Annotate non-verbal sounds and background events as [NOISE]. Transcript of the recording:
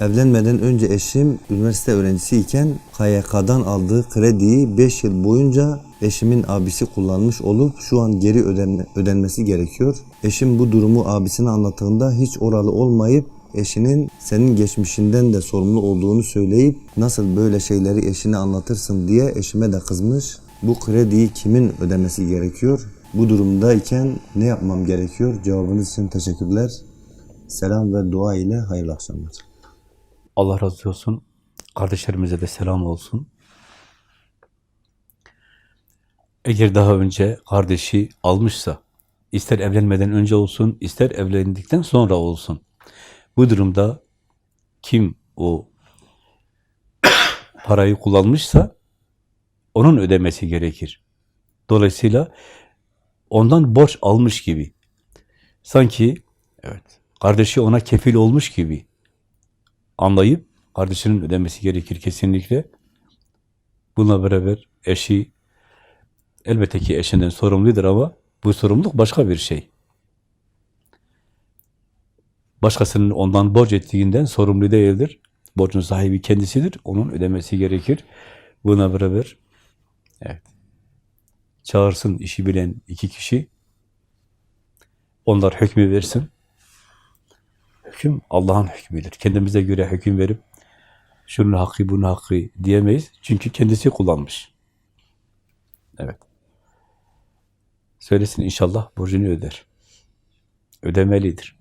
Evlenmeden önce eşim üniversite öğrencisiyken KYK'dan aldığı krediyi 5 yıl boyunca eşimin abisi kullanmış olup şu an geri ödenme- ödenmesi gerekiyor. Eşim bu durumu abisine anlattığında hiç oralı olmayıp eşinin senin geçmişinden de sorumlu olduğunu söyleyip nasıl böyle şeyleri eşine anlatırsın diye eşime de kızmış. Bu krediyi kimin ödemesi gerekiyor? Bu durumdayken ne yapmam gerekiyor? Cevabınız için teşekkürler. Selam ve dua ile hayırlı akşamlar. Allah razı olsun. Kardeşlerimize de selam olsun. Eğer daha önce kardeşi almışsa, ister evlenmeden önce olsun, ister evlendikten sonra olsun. Bu durumda kim o [COUGHS] parayı kullanmışsa onun ödemesi gerekir. Dolayısıyla ondan borç almış gibi. Sanki evet kardeşi ona kefil olmuş gibi anlayıp kardeşinin ödemesi gerekir kesinlikle. Bununla beraber eşi elbette ki eşinden sorumludur ama bu sorumluluk başka bir şey. Başkasının ondan borç ettiğinden sorumlu değildir. Borcun sahibi kendisidir. Onun ödemesi gerekir. Buna beraber evet, çağırsın işi bilen iki kişi. Onlar hükmü versin. Hüküm Allah'ın hükmüdür. Kendimize göre hüküm verip şunun hakkı, bunun hakkı diyemeyiz. Çünkü kendisi kullanmış. Evet. Söylesin inşallah borcunu öder. Ödemelidir.